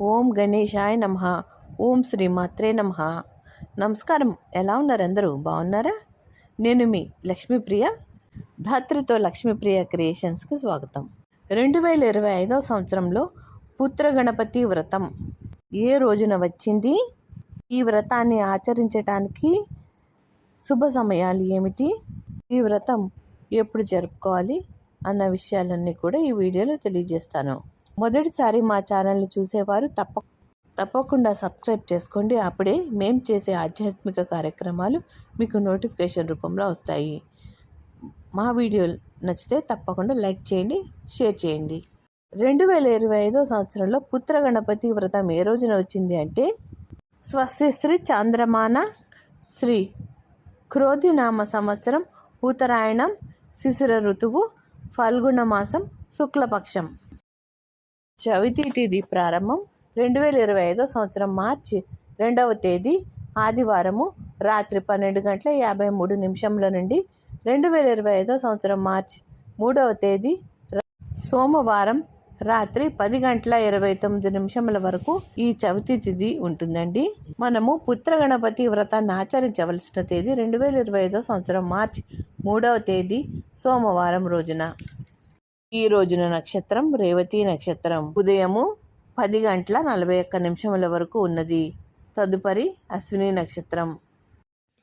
ఓం గణేశాయ నమ. ఓం శ్రీ మాత్రే నమ. నమస్కారం. ఎలా ఉన్నారు అందరూ? బాగున్నారా? నేను మీ లక్ష్మీప్రియ ధాత్రితో లక్ష్మీప్రియ క్రియేషన్స్కి స్వాగతం. రెండు వేల ఇరవై ఐదో సంవత్సరంలో పుత్ర గణపతి వ్రతం. ఏ రోజున వచ్చింది? ఈ వ్రతాన్ని ఆచరించడానికి శుభ సమయాలు ఏమిటి? ఈ వ్రతం ఎప్పుడు జరుపుకోవాలి? అన్న విషయాలన్నీ కూడా ఈ వీడియోలో తెలియజేస్తాను. మొదటిసారి మా ఛానల్ని చూసేవారు తప్ప తప్పకుండా సబ్స్క్రైబ్ చేసుకోండి. అప్పుడే మేం చేసే ఆధ్యాత్మిక కార్యక్రమాలు మీకు నోటిఫికేషన్ రూపంలో వస్తాయి. మా వీడియో నచ్చితే తప్పకుండా లైక్ చేయండి షేర్ చేయండి. రెండు వేల ఇరవై ఐదో సంవత్సరంలో పుత్ర గణపతి వ్రతం ఏ రోజున వచ్చింది అంటే స్వస్తి శ్రీ చాంద్రమాన శ్రీ క్రోధినామ సంవత్సరం ఉత్తరాయణం శిశిర ఋతువు ఫల్గుణ మాసం శుక్లపక్షం. చవితి తేదీ ప్రారంభం రెండు వేల ఇరవై ఐదో సంవత్సరం మార్చి రెండవ తేదీ ఆదివారము రాత్రి పన్నెండు గంటల యాభై మూడు నిమిషంల నుండి రెండు వేల ఇరవై ఐదో సంవత్సరం మార్చి మూడవ తేదీ సోమవారం రాత్రి పది గంటల ఇరవై తొమ్మిది నిమిషముల వరకు ఈ చవితి తిథి ఉంటుందండి. మనము పుత్ర గణపతి వ్రతాన్ని ఆచరించవలసిన తేదీ రెండు వేల ఇరవై ఐదో సంవత్సరం మార్చి మూడవ తేదీ సోమవారం రోజున. ఈ రోజున నక్షత్రం రేవతి నక్షత్రం. ఉదయము పది గంటల నలభై ఒక్క నిమిషముల వరకు ఉన్నది. తదుపరి అశ్విని నక్షత్రం.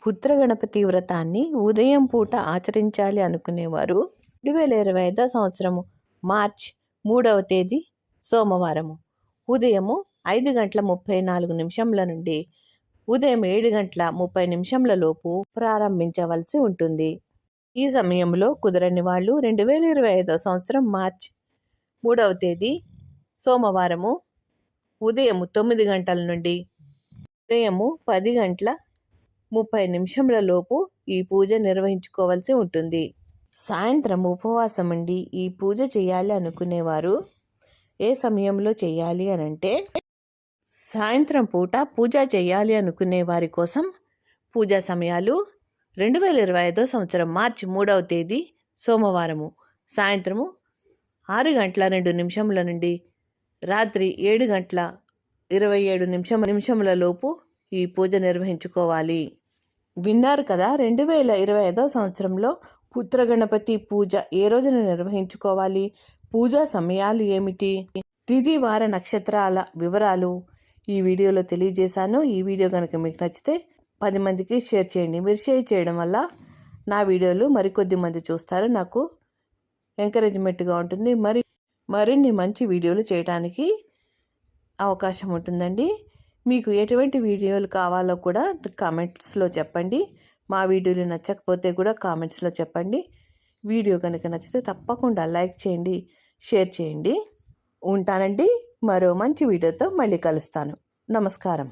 పుత్ర గణపతి వ్రతాన్ని ఉదయం పూట ఆచరించాలి అనుకునేవారు రెండు వేల ఇరవై ఐదో సంవత్సరము మార్చ్ మూడవ తేదీ సోమవారము. ఉదయము ఐదు గంటల ముప్పై నాలుగు నిమిషంల నుండి ఉదయం ఏడు గంటల ముప్పై నిమిషంల లోపు ప్రారంభించవలసి ఉంటుంది. ఈ సమయంలో కుదరని వాళ్ళు రెండు వేల ఇరవై ఐదో సంవత్సరం మార్చి మూడవ తేదీ సోమవారము ఉదయం తొమ్మిది గంటల నుండి ఉదయము పది గంటల ముప్పై నిమిషముల లోపు ఈ పూజ నిర్వహించుకోవాల్సి ఉంటుంది. సాయంత్రం ఉపవాసం ఉండి ఈ పూజ చేయాలి అనుకునేవారు ఏ సమయంలో చేయాలి అని అంటే సాయంత్రం పూట పూజ చేయాలి అనుకునే వారి కోసం పూజా సమయాలు రెండు వేల ఇరవై ఐదో సంవత్సరం మార్చి మూడవ తేదీ సోమవారము. సాయంత్రము ఆరు గంటల రెండు నిమిషముల నుండి రాత్రి ఏడు గంటల ఇరవై ఏడు నిమిషం నిమిషముల లోపు ఈ పూజ నిర్వహించుకోవాలి. విన్నారు కదా రెండు వేల ఇరవై ఐదో సంవత్సరంలో పుత్ర గణపతి పూజ ఏ రోజున నిర్వహించుకోవాలి? పూజా సమయాలు ఏమిటి? తిది వార నక్షత్రాల వివరాలు ఈ వీడియోలో తెలియజేశాను. ఈ వీడియో కనుక మీకు నచ్చితే పది మందికి షేర్ చేయండి. మీరు షేర్ చేయడం వల్ల నా వీడియోలు మరికొద్ది మంది చూస్తారు. నాకు ఎంకరేజ్మెంట్గా ఉంటుంది. మరి మరిన్ని మంచి వీడియోలు చేయడానికి అవకాశం ఉంటుందండి. మీకు ఎటువంటి వీడియోలు కావాలో కూడా కామెంట్స్లో చెప్పండి. మా వీడియోలు నచ్చకపోతే కూడా కామెంట్స్లో చెప్పండి. వీడియో కనుక నచ్చితే తప్పకుండా లైక్ చేయండి షేర్ చేయండి. ఉంటానండి. మరో మంచి వీడియోతో మళ్ళీ కలుస్తాను. నమస్కారం.